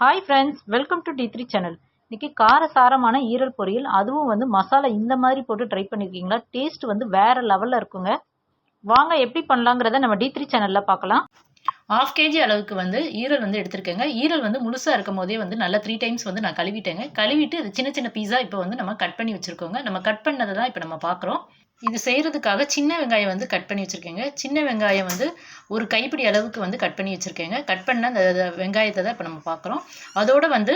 Hi friends welcome to T three channel இன்னைக்கு காரசாரமான ஈரல் பொரியல் அதுவும் வந்து மசாலா இந்த மாதிரி போட்டு ட்ரை பண்ணியிருக்கீங்களா டேஸ்ட் வந்து வேற லெவலில் இருக்குங்க. வாங்க எப்படி பண்ணலாங்கிறத நம்ம டி த்ரீ சேனலில் பார்க்கலாம். ஆஃப் கேஜி அளவுக்கு வந்து ஈரல் வந்து எடுத்திருக்கேங்க. ஈரல் வந்து முழுசாக இருக்கும் போதே வந்து நல்லா த்ரீ டைம்ஸ் வந்து நான் கழுவிட்டேங்க. கழுவிட்டு அது சின்ன சின்ன பீஸா இப்போ வந்து நம்ம கட் பண்ணி வச்சுருக்கோங்க. நம்ம கட் பண்ணதை தான் இப்போ நம்ம பார்க்குறோம். இது செய்கிறதுக்காக சின்ன வெங்காயம் வந்து கட் பண்ணி வச்சுருக்கேங்க. சின்ன வெங்காயம் வந்து ஒரு கைப்பிடி அளவுக்கு வந்து கட் பண்ணி வச்சுருக்கேங்க. கட் பண்ண அந்த வெங்காயத்தை தான் இப்போ நம்ம பார்க்குறோம் அதோடு வந்து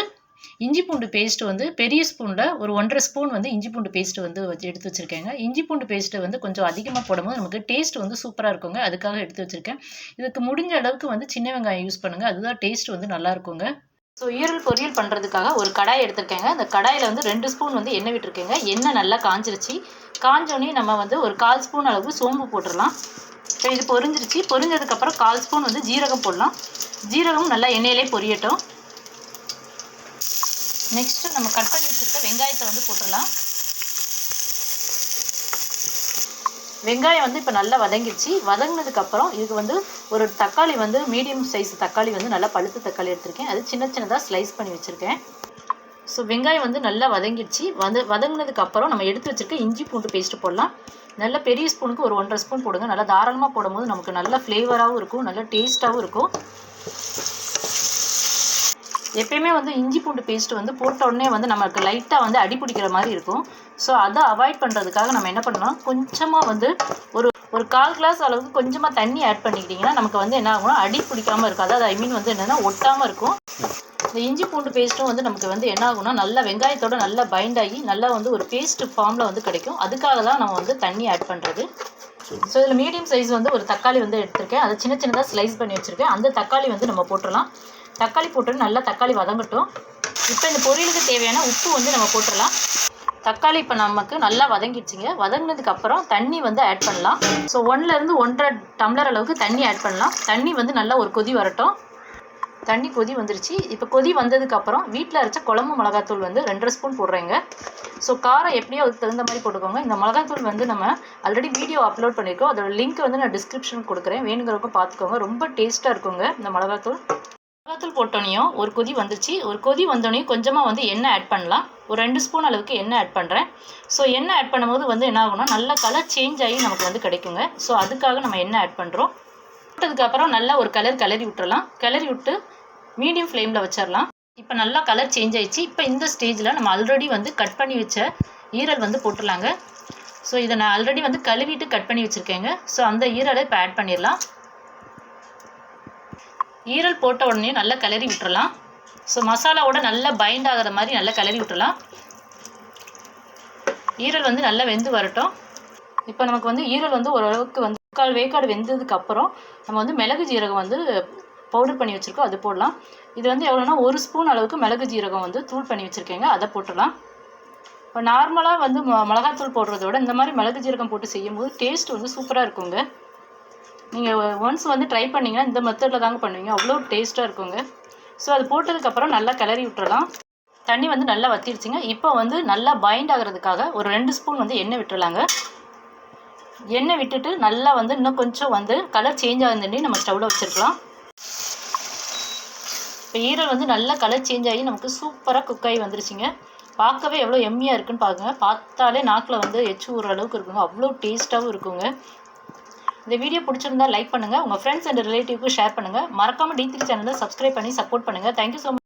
இஞ்சி பூண்டு பேஸ்ட் வந்து பெரிய ஸ்பூனில் ஒரு ஒன்றரை ஸ்பூன் வந்து இஞ்சி பூண்டு பேஸ்ட் வந்து வச்சு எடுத்து வச்சுருக்கேங்க. இஞ்சி பூண்டு பேஸ்ட்டு வந்து கொஞ்சம் அதிகமாக போடும்போது நமக்கு டேஸ்ட் வந்து சூப்பராக இருக்குங்க. அதுக்காக எடுத்து வச்சுருக்கேன். இதுக்கு முடிஞ்ச அளவுக்கு வந்து சின்ன வெங்காயம் யூஸ் பண்ணுங்கள் அதுதான் டேஸ்ட் வந்து நல்லா இருக்குங்க. ஸோ ஈரல் பொரியல் பண்ணுறதுக்காக ஒரு கடாய் எடுத்திருக்கேங்க. அந்த கடாயில் வந்து ரெண்டு ஸ்பூன் வந்து எண்ணெய் விட்டுருக்கேங்க. எண்ணெய் நல்லா காஞ்சிருச்சு. காஞ்சோடனே நம்ம வந்து ஒரு கால் ஸ்பூன் அளவு சோம்பு போட்டுடலாம். ஸோ இது பொரிஞ்சிருச்சு. பொரிஞ்சதுக்கப்புறம் கால் ஸ்பூன் வந்து ஜீரகம் போடலாம். ஜீரகம் நல்லா எண்ணெயிலே பொரியட்டும். நெக்ஸ்ட்டு நம்ம கட் பண்ணி வச்சுருக்க வெங்காயத்தை வந்து போட்டுடலாம். வெங்காயம் வந்து இப்போ நல்லா வதங்கிடுச்சு வதங்கினதுக்கப்புறம் இதுக்கு வந்து ஒரு தக்காளி வந்து மீடியம் சைஸ் தக்காளி வந்து நல்லா பழுத்த தக்காளி எடுத்திருக்கேன். அது சின்ன சின்னதாக ஸ்லைஸ் பண்ணி வச்சுருக்கேன். ஸோ வெங்காயம் வந்து நல்லா வதங்கிடுச்சு வந்து வதங்கினதுக்கப்புறம் நம்ம எடுத்து வச்சுருக்க இஞ்சி பூண்டு பேஸ்ட்டு போடலாம். நல்ல பெரிய ஸ்பூனுக்கு ஒரு ஒன்றரை ஸ்பூன் போடுங்க. நல்லா தாராளமாக போடும்போது நமக்கு நல்ல ஃப்ளேவராகவும் இருக்கும். நல்ல டேஸ்ட்டாகவும் இருக்கும். எப்பயுமே வந்து இஞ்சி பூண்டு பேஸ்ட் வந்து போட்ட உடனே வந்து நமக்கு லைட்டாக வந்து அடி பிடிக்கிற மாதிரி இருக்கும். ஸோ அதை அவாய்ட் பண்ணுறதுக்காக நம்ம என்ன பண்ணலாம்? கொஞ்சமாக வந்து ஒரு ஒரு கால் கிளாஸ் அளவுக்கு கொஞ்சமாக தண்ணி ஆட் பண்ணிக்கிட்டிங்கன்னா நமக்கு வந்து என்ன ஆகும்னா அடி பிடிக்காமல் இருக்கும் அதாவது ஐ மீன் வந்து என்னென்னா ஒட்டாமல் இருக்கும். இந்த இஞ்சி பூண்டு பேஸ்ட்டும் வந்து நமக்கு வந்து என்ன ஆகும்னா நல்லா வெங்காயத்தோட நல்லா பைண்ட் ஆகி நல்லா வந்து ஒரு பேஸ்ட் ஃபார்மில் வந்து கிடைக்கும். அதுக்காக தான் நம்ம வந்து தண்ணி ஆட் பண்ணுறது ஸோ இதில் மீடியம் சைஸ் வந்து ஒரு தக்காளி வந்து எடுத்திருக்கேன். அதை சின்ன சின்னதாக ஸ்லைஸ் பண்ணி வச்சுருக்கேன். அந்த தக்காளி வந்து நம்ம போட்டுடலாம். தக்காளி போட்டு நல்லா தக்காளி வதங்கட்டும். இப்போ இந்த பொரியலுக்கு தேவையான உப்பு வந்து நம்ம போட்டுடலாம் தக்காளி இப்போ நமக்கு நல்லா வதங்கிடுச்சிங்க. வதங்கினதுக்கப்புறம் தண்ணி வந்து ஆட் பண்ணலாம். ஸோ ஒன்லேருந்து ஒன்றரை டம்ளர் அளவுக்கு தண்ணி ஆட் பண்ணலாம். தண்ணி வந்து நல்லா ஒரு கொதி வரட்டும். தண்ணி கொதி வந்துருச்சு. இப்போ கொதி வந்ததுக்கப்புறம் வீட்டில் அரைச்ச குழம்பு மிளகாத்தூள் வந்து ரெண்டரை ஸ்பூன் போடுறேங்க. ஸோ காரம் எப்படியோ அதுக்கு தகுந்த மாதிரி போட்டுக்கோங்க. இந்த மிளகாத்தூள் வந்து நம்ம ஆல்ரெடி வீடியோ அப்லோட் பண்ணியிருக்கோம். அதோட லிங்க் வந்து நான் டிஸ்கிரிப்ஷன் கொடுக்குறேன். வேணுங்கிறவங்க பார்த்துக்கோங்க. ரொம்ப டேஸ்ட்டாக இருக்குங்க இந்த மிளகாத்தூள். மிளகாத்தூள் போட்டோனையும் ஒரு கொதி வந்துருச்சு ஒரு கொதி வந்தோடனையும் கொஞ்சமாக வந்து எண்ணெய் ஆட் பண்ணலாம். ஒரு ரெண்டு ஸ்பூன் அளவுக்கு எண்ணெய் ஆட் பண்ணுறேன் ஸோ எண்ணெய் ஆட் பண்ணும்போது வந்து என்ன ஆகும்னா நல்ல கலர் சேஞ்ச் ஆகி நமக்கு வந்து கிடைக்குங்க. ஸோ அதுக்காக நம்ம எண்ணெய் ஆட் பண்ணுறோம் போட்டதுக்கப்புறம் நல்லா ஒரு கலர் கிளறி விட்டுறலாம். கிளறி விட்டு மீடியம் ஃப்ளேமில் வச்சிடலாம் இப்போ நல்லா கலர் சேஞ்ச் ஆயிடுச்சு. இப்போ இந்த ஸ்டேஜில் நம்ம ஆல்ரெடி வந்து கட் பண்ணி வச்ச ஈரல் வந்து போட்டுடலாங்க. ஸோ இதை நான் ஆல்ரெடி வந்து கழுவிட்டு கட் பண்ணி வச்சுருக்கேங்க. ஸோ அந்த ஈரலை இப்போ ஆட் பண்ணிடலாம். ஈரல் போட்ட உடனே நல்லா கிளறி விட்டுறலாம். ஸோ மசாலாவோட நல்லா பைண்ட் ஆகிற மாதிரி நல்லா கிளறி விட்டுறலாம். ஈரல் வந்து நல்லா வெந்து வரட்டும். இப்போ நமக்கு வந்து ஈரல் வந்து ஓரளவுக்கு வந்து முக்கால் வேக்காடு வெந்ததுக்கு அப்புறம் நம்ம வந்து மிளகு ஜீரகம் வந்து பவுடர் பண்ணி வச்சுருக்கோம் அது போடலாம். இது வந்து எவ்வளோனா ஒரு ஸ்பூன் அளவுக்கு மிளகு ஜீரகம் வந்து தூள் பண்ணி வச்சுருக்கேங்க அதை போட்டுடலாம். இப்போ நார்மலாக வந்து ம மிளகாத்தூள் போடுறத விட இந்த மாதிரி மிளகு ஜீரகம் போட்டு செய்யும்போது டேஸ்ட் வந்து சூப்பராக இருக்குங்க. நீங்கள் ஒன்ஸ் வந்து ட்ரை பண்ணிங்கன்னா இந்த மெத்தடில் தாங்க பண்ணுவீங்க. அவ்வளோ டேஸ்ட்டாக இருக்குங்க. ஸோ அது போட்டதுக்கப்புறம் நல்லா கிளறி விட்டுறலாம். தண்ணி வந்து நல்லா வத்திருச்சுங்க. இப்போ வந்து நல்லா பைண்ட் ஆகிறதுக்காக ஒரு ரெண்டு ஸ்பூன் வந்து எண்ணெய் விட்டுடலாங்க எண்ணெய் விட்டுட்டு நல்லா வந்து இன்னும் கொஞ்சம் வந்து கலர் சேஞ்ச் ஆகுதுன்னு நம்ம ஸ்டவ்வில் வச்சுருக்கலாம். இப்போ ஈரல் வந்து நல்லா கலர் சேஞ்ச் ஆகி நமக்கு சூப்பராக குக் ஆகி வந்துருச்சுங்க. பார்க்கவே எவ்வளோ எம்மியாக இருக்குன்னு பாருங்க. பார்த்தாலே நாக்கில் வந்து எச்சு ஊற அளவுக்கு இருக்குங்க. அவ்வளோ டேஸ்ட்டாகவும் இருக்குங்க. இந்த வீடியோ பிடிச்சிருந்தா லைக் பண்ணுங்கள் உங்கள் ஃப்ரெண்ட்ஸ் அண்ட் ரிலேட்டிவ்க்கு ஷேர் பண்ணுங்கள் மறக்காமல் டி த்ரீ சேனலை சப்ஸ்கிரைப் பண்ணி சப்போர்ட் பண்ணுங்கள் தேங்க்யூ ஸோ மச்